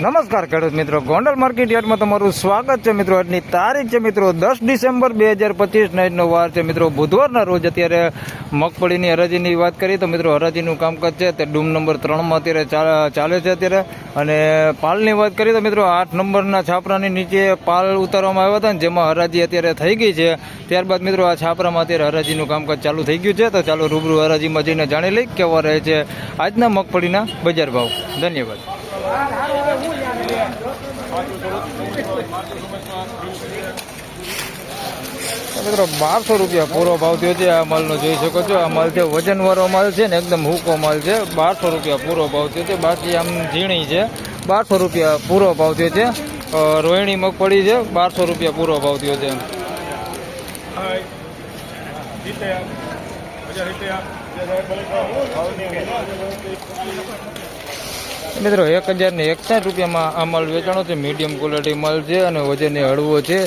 નમસ્કાર ખેડૂત મિત્રો. ગોંડલ માર્કેટ યાર્ડમાં તમારું સ્વાગત છે મિત્રો. આજની તારીખ છે મિત્રો દસ ડિસેમ્બર બે હજાર પચીસ. નાઇટનો વાર છે મિત્રો. બુધવારના રોજ અત્યારે મગફળીની હરાજીની વાત કરીએ તો મિત્રો હરાજીનું કામકાજ છે. તે ડૂમ નંબર ત્રણમાં અત્યારે ચાલે છે અત્યારે. અને પાલની વાત કરીએ તો મિત્રો આઠ નંબરના છાપરાની નીચે પાલ ઉતારવામાં આવ્યા હતા જેમાં હરાજી અત્યારે થઈ ગઈ છે. ત્યારબાદ મિત્રો આ છાપરામાં અત્યારે હરાજીનું કામકાજ ચાલુ થઈ ગયું છે. તો ચાલો રૂબરૂ હરાજીમાં જઈને જાણી લઈ કેવા રહે છે આજના મગફળીના બજાર ભાવ. ધન્યવાદ. મિત્રો, બારસો રૂપિયા પૂરો ભાવ થયો છે આ માલનો, જોઈ શકો છો, આ માલ છે, વજનવાળો માલ છે ને એકદમ હૂકો માલ છે. બારસો રૂપિયા પૂરો ભાવ થયો છે, બાકી આમ ઝીણી છે. બારસો રૂપિયા પૂરો ભાવ થયો છે. રોહિણી મગફળી છે, બારસો રૂપિયા પૂરો ભાવ થયો છે. મિત્રો, એક હજાર ને એકસાઠ રૂપિયામાં આ માલ વેચાણો છે. મીડિયમ ક્વોલિટી માલ છે અને વજનને હળવો છે.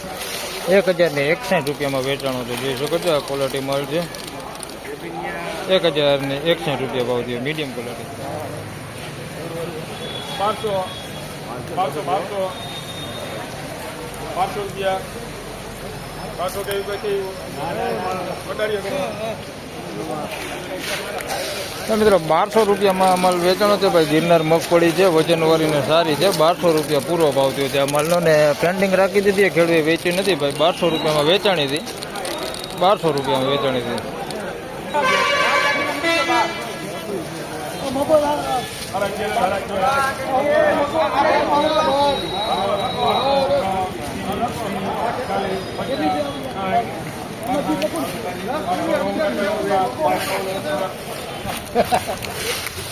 એક હજાર ને એકસાઠ રૂપિયામાં વેચાણો છે. જોઈ શકો છો, આ ક્વોલિટી માલ છે. એક હજાર ને એકસાઠ રૂપિયા ભાવ થયો મીડિયમ ક્વોલિટી રૂપિયા. તો મિત્રો, બારસો રૂપિયામાં આ માલ વેચાણો છે ભાઈ. ગિરનાર મગફળી છે વજનવાળીને સારી છે. બારસો રૂપિયા પૂરો ભાવ થયો છે આ ને પેન્ડિંગ રાખી દીધી ખેડૂએ વેચી નથી ભાઈ. બારસો રૂપિયામાં વેચાણી હતી. બારસો રૂપિયામાં વેચાણી હતી.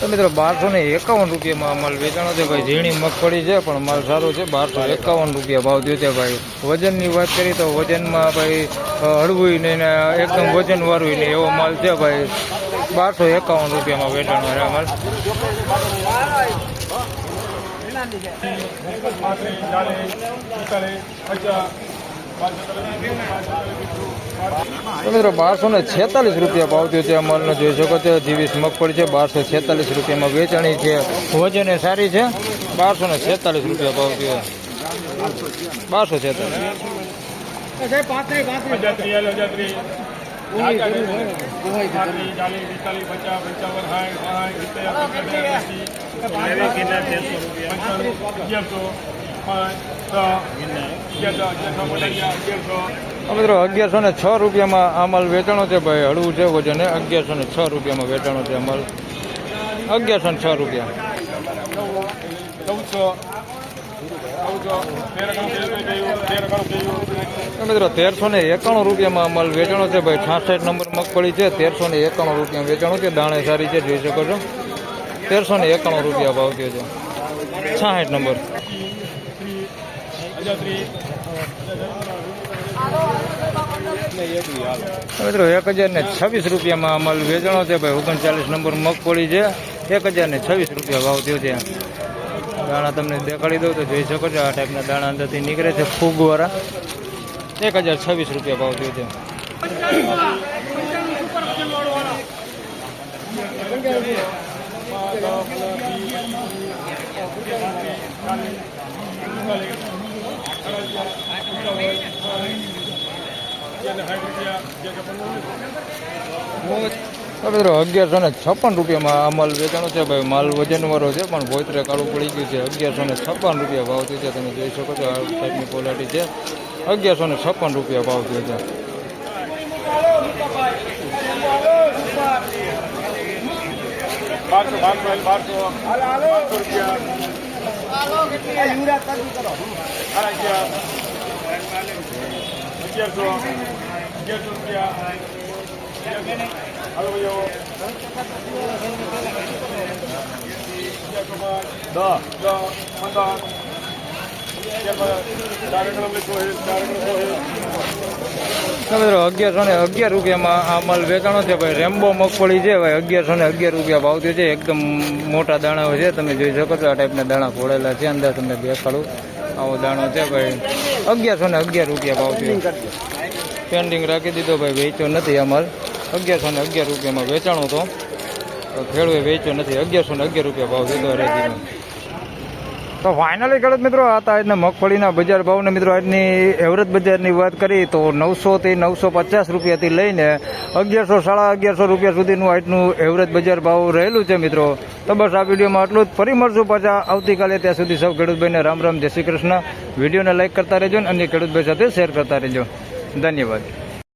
તો મિત્રો, બારસો ને એકાવન રૂપિયામાં માલ વેચાણો છે. ભાઈ, ઝીણી મગફળી છે, પણ માલ સારો છે. બારસો એકાવન રૂપિયા ભાવ થયો છે, ભાઈ. વજનની વાત કરીએ તો વજનમાં, ભાઈ હળવું ને એકદમ વજનવાળું ને એવો માલ છે, ભાઈ. બારસો એકાવન રૂપિયામાં વેચાણો છે માલ ચાલીસ તો મિત્રો બારસો ને છેતાલીસ રૂપિયા ભાવ થયો છે અમલનો. જોઈ શકો છો જીવીસ મગફળી છે બારસો છેતાલીસ રૂપિયામાં વેચાણી છે. વજને સારી છે. બારસો ને છેતાલીસ રૂપિયા ભાવ થયો. બારસો છેતાલીસ. હજાર મિત્રો અગિયારસો ને છ રૂપિયામાં આ માલ વેચાણો છે ભાઈ હળવું છે વજને અગિયારસો ને છ રૂપિયામાં વેચાણો છે આ માલ અગિયારસો ને છ રૂપિયા. મિત્રો તેરસો ને એકાણું રૂપિયામાં અમલ માલ વેચાણો છે ભાઈ છાસઠ નંબર મગફળી છે તેરસો ને એકાણું રૂપિયા વેચાણો છે દાણે સારી છે જોઈ શકો છો. તેરસો ને એકાણું રૂપિયા ભાવ થયો છે. છાસઠ નંબર. મિત્રો, એક હજાર ને છવ્વીસ રૂપિયામાં અમલ વેચાણો છે. ભાઈ, ઓગણચાલીસ નંબર મગફળી છે. એક હજાર ને છવ્વીસ રૂપિયા ભાવ થયો છે. દાણા તમને દેખાડી દઉં તો જોઈ શકો છો, આ ટાઈપના દાણા અંદરથી નીકળે છે ફૂગવાળા. એક હજાર છવ્વીસ રૂપિયા ભાવ થયો છે. તો મિત્રો અગિયારસો ને છપ્પન રૂપિયામાં આ માલ વેચાણો છે ભાઈ. માલ વજનવાળો છે પણ ભોતરે કાળું પડી ગયું છે. અગિયારસો ને છપ્પન રૂપિયા ભાવ થયો છે. તમે જોઈ શકો છો આ ટાઈપની ક્વોલિટી છે. અગિયારસો ને છપ્પન રૂપિયા ભાવ થયો છે. બારસો બારસો બારસો બારસો રૂપિયા. અગિયારસો અગિયારસો રૂપિયા હાલો ભાઈઓ દસ દસ પંદર મિત્રો અગિયારસો ને અગિયાર રૂપિયામાં આ માલ વેચાણો છે ભાઈ રેમ્બો મગફળી છે ભાઈ અગિયારસો ને અગિયાર રૂપિયા ભાવ થયો છે એકદમ મોટા દાણાઓ છે તમે જોઈ શકો છો આ ટાઈપના દાણા ફોડેલા છે અંદર તમને દેખાડું. આવો દાણો છે ભાઈ. અગિયારસો ને અગિયાર રૂપિયા ભાવ થયો. પેન્ડિંગ રાખી દીધો ભાઈ વેચ્યો નથી અમારે. અગિયારસો ને અગિયાર રૂપિયામાં વેચાણો તો ખેડૂએ વેચ્યો નથી. અગિયારસો ને અગિયાર રૂપિયા ભાવ દીધો હરેજીમાં તો ફાઇનલી ખેડૂત મિત્રો આ હતા આજના મગફળીના બજાર ભાવને મિત્રો આજની એવરેજ બજારની વાત કરી તો નવસોથી નવસો પચાસ રૂપિયાથી લઈને અગિયારસો સાડા અગિયારસો રૂપિયા સુધીનું આજનું એવરેજ બજાર ભાવ રહેલું છે મિત્રો. તો બસ આ વિડીયોમાં આટલું જ. ફરી મળશું પાછા આવતીકાલે. ત્યાં સુધી સૌ ખેડૂતભાઈને રામ રામ. જય શ્રી કૃષ્ણ. વિડીયોને લાઇક કરતા રહેજો અને અન્ય ખેડૂતભાઈ સાથે શેર કરતા રહેજો. ધન્યવાદ.